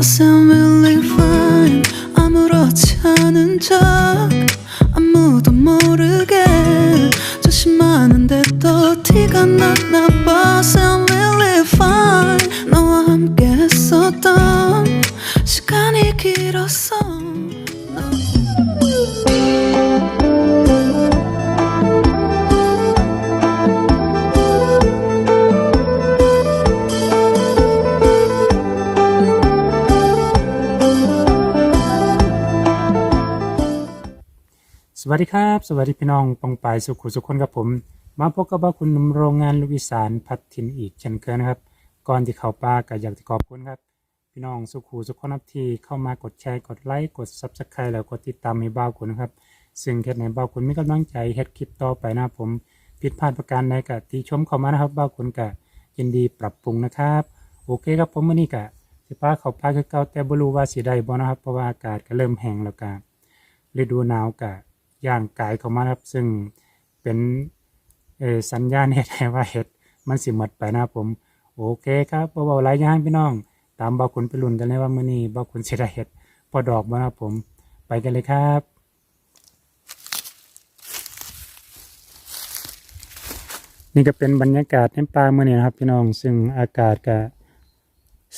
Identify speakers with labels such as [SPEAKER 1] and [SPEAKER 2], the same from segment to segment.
[SPEAKER 1] Sound really fine 아무렇지 않은 척 아무도 모르게 조심하는데 또 티가 났나 봐. Fine 너와 함께 했었던 시간이 길었어
[SPEAKER 2] วัสดีครับ สวัสดีพี่น้องปองปายสุขุสุขคนกับผม มาพบกับว่าคุณนุ่มโรงงานลูกอีสานพัดถิ่นอีกเช่นเคยนะครับ ก่อนที่เข้าป่าก็อยากจะขอบคุณครับ พี่น้องสุขุสุขคนครับที่เข้ามากดแชร์กดไลค์กดซับสไครต์แล้วกดติดตามให้บ้าคุณนะครับ ซึ่งเฮ็ดในบ้าคุณมีกำลังใจเฮ็ดคลิปต่อไปนะผม ผิดพลาดประการใดก็ติชมเข้ามานะครับบ้าคุณก็ยินดีปรับปรุงนะครับโอเคครับผมวันนี้ก็สิป้าเข้าป่าคือเก่าแต่บ่รู้ว่าสิได้บ่นะครับเพราะว่าอากาศก็เริ่มแห้งแล้วก็ฤดูหนาวกะ ย่างกายเข้ามาครับ ซึ่งเป็นสัญญาณเฮ็ดให้ว่าเห็ดมันสิหมดไปนะครับผม โอเคครับบ่เว้าหลายย่างพี่น้อง ตามบ่าวขุนไปลุ้นกันเลยว่ามื้อนี้บ่าวขุนสิได้เฮ็ดพอดอกบ่นะครับผม ไปกันเลยครับนี่ก็เป็นบรรยากาศในป่ามื้อนี้นะครับ พี่น้องซึ่งอากาศก็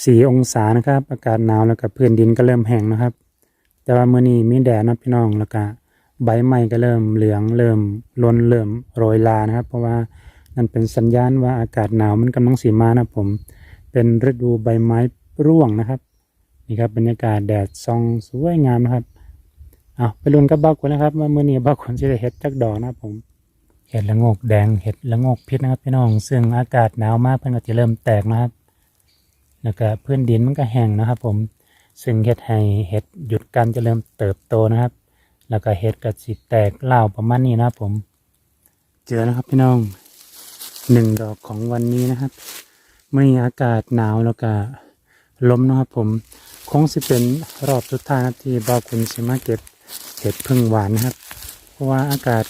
[SPEAKER 2] สี่องศานะครับ อากาศหนาวแล้วก็พื้นดินก็เริ่มแห้งนะครับ แต่ว่ามื้อนี้มีแดดนะพี่น้องแล้วก็ ใบไม้ก็เริ่มเหลืองเริ่มล้นเริ่มโรยลานะครับ เพราะว่านั่นเป็นสัญญาณว่าอากาศหนาวมันกำลังสีมานะผม เป็นฤดูใบไม้ร่วงนะครับนี่ครับบรรยากาศแดดส่องสวยงามนะครับเอาไปลุ้นกับบ้าคนนะครับว่ามื้อนี้บ้าคนจะได้เห็ดจักดอกนะผมเห็ดละงกแดงเห็ดละงกพิษนะครับพี่น้องซึ่งอากาศหนาวมากเพิ่อนก็จะเริ่มแตกนะครับแล้วก็พื้นดินมันก็แห้งนะครับ ผมซึ่งเห็ดให้เห็ดหยุดการเจริญเติบโตนะครับ แล้วก็เห็ดก็สิแตกเล่าประมาณนี้นะครับผม เจอแล้วครับพี่น้องหนึ่งดอกของวันนี้นะครับเมื่ออากาศหนาวแล้วก็ลมนะครับผมคงสิเป็นรอบสุดท้ายนะที่บ่าวคุณสิมาเก็บเห็ดพึ่งหวานนะครับ เพราะว่าอากาศ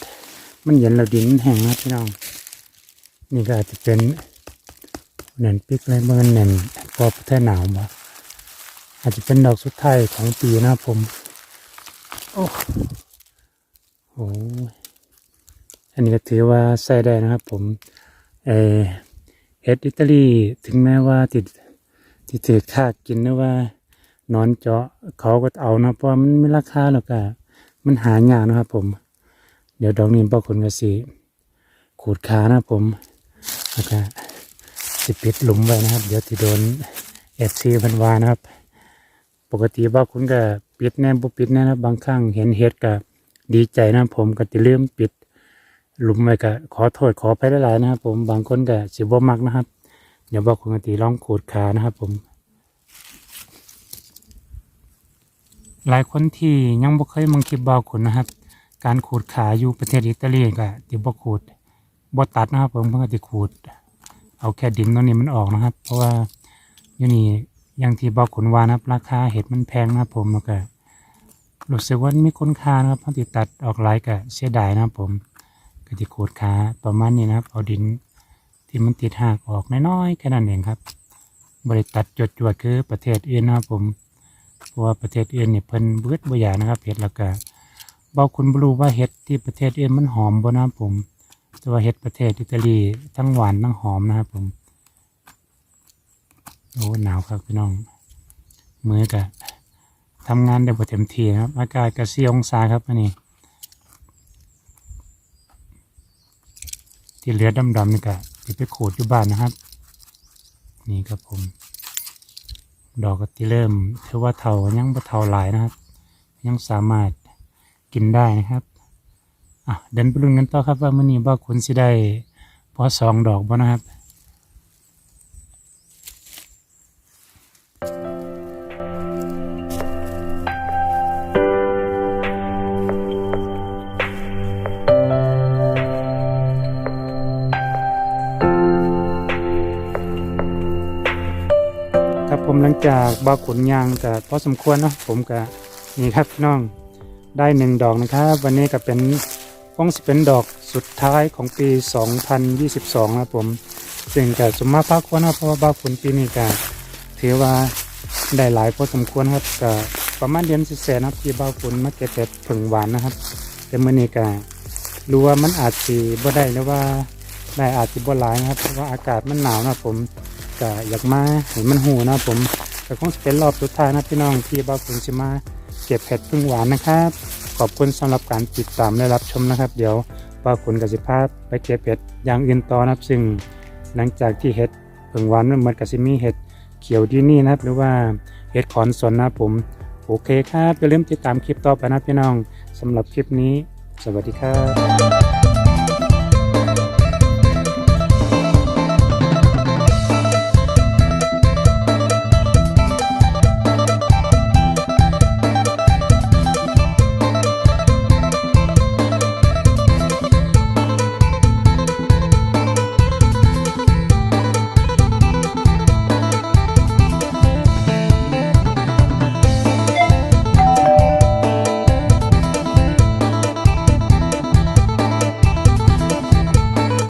[SPEAKER 2] มันเย็นแล้วดินแห้งนะพี่น้อง นี่ก็อาจจะเป็นเน่นปิกเลยเมื่อเน่นพอประเทศหนาวมาอาจจะเป็นดอกสุดท้ายของปีนะครับผม โอ้โหอันนี้ก็ถือว่าใส่ได้นะครับ ผมเอเอิตาลีถึงแม้ว่าติดติดถือค่ากินหรือว่านอนเจาะเขาก็เอานะเพราะมันไม่ราคาหรอกอะมันหายากนะครับ ผม เดี๋ยวดอกนี้บาคนก็สิขูดขานะครับผมแล้วก็สิปิดหลุมไว้นะครับ เดี๋ยวที่โดนเอฟซีพันวานะครับ ปกติบางคนก็ปิดแน่บ่ปิดแน่นะบางครั้งเห็นเฮ็ดก็ดีใจนะผมก็จะลืมปิดหลุมไว้ก็ขอโทษขอไปหลายๆนะครับผมบางคนก็สิบ่มักนะครับ เดี๋ยวบอกคนกติลองขูดขานะครับผม หลายคนที่ยังบ่เคยมังคลิปบอกคุณนะครับ การขูดขาอยู่ประเทศอิตาลีก็ที่บ่ขูดบ่ตัดนะครับผมเพิ่นก็สิขูด เอาแค่ดินตรงนี้มันออกนะครับ เพราะว่าอยู่นี่ อย่างที่บอกขุนวานะครับ ราคาเห็ดมันแพงนะผมแล้วก็รู้สึกว่ามีคุณค่านะครับพราะที่ตัดออกหลายก็เสียดายนะครับผมก็ที่ขูดขาประมาณนี้นะครับ เอาดินที่มันติดหักออกน้อยๆแค่นั้นเองครับบริตัดจดจวดคือประเทศอื่นนะครับผมเพราะว่าประเทศอื่นเนี่ยเพิ่นเบิดบ่อยานะครับเห็ดแล้วก็บอกคุณบรูว่าเห็ดที่ประเทศอื่นมันหอมบ่นะครับผมแต่ว่าเห็ดประเทศอิตาลีทั้งหวานทั้งหอมนะครับผม โอ้หนาวครับพี่น้องมือกะทำงานได้บ่เต็มที่นะครับ อากาศกระสี่องศาครับอันนี้ ที่เหลือดำๆนี่กะที่ไปขูดอยู่บ้านนะครับ นี่ครับผม ดอกก็ที่เริ่มถือว่าเทายังบ่เทาหลายนะครับ ยังสามารถกินได้นะครับอะเดินไปลุ้นกันต่อครับว่ามื้อนี้บ่าคุณสิได้พอสองดอกบ่นะครับ จากบาขุนยางกับพอสมควรเนาะผมกับนี่ครับน้องได้หนึ่งดอกนะครับวันนี้ก็เป็นคงสิเป็นดอกสุดท้ายของปี 2022นะผมซึ่งก็สมมาพาควรนะเพราะว่าบ้าฝนปีนี้ก็ถือว่าได้หลายพอสมควรครับก็ประมาณเดือนสิบแสนครับที่บ้าฝนมาเก็บเห็ดผึ่งหวานนะครับ แต่มื่อนี้ก็รู้ว่ามันอาจสิบ่ได้หรือว่าได้อาจสิบ่หลายนะครับเพราะว่าอากาศมันหนาวนะผมก็อยากมาเห็นมันหูนะผม ก็คงจะเป็นรอบสุดท้ายนะพี่น้องที่บ้าฝนสิมาเก็บเห็ดผึ่งหวานนะครับ ขอบคุณสำหรับการติดตามและรับชมนะครับ เดี๋ยวบ้าฝนกับสิภาพไปเก็บเห็ดอย่างอื่นต่อนะครับ ซึ่งหลังจากที่เห็ดผึ่งหวานมันเหมือนกับสิมีเห็ดเขียวดีนี่นะครับ หรือว่าเห็ดขอนสนนะผม โอเคครับอย่าลืมติดตามคลิปต่อไปนะพี่น้องสำหรับคลิปนี้ สวัสดีครับ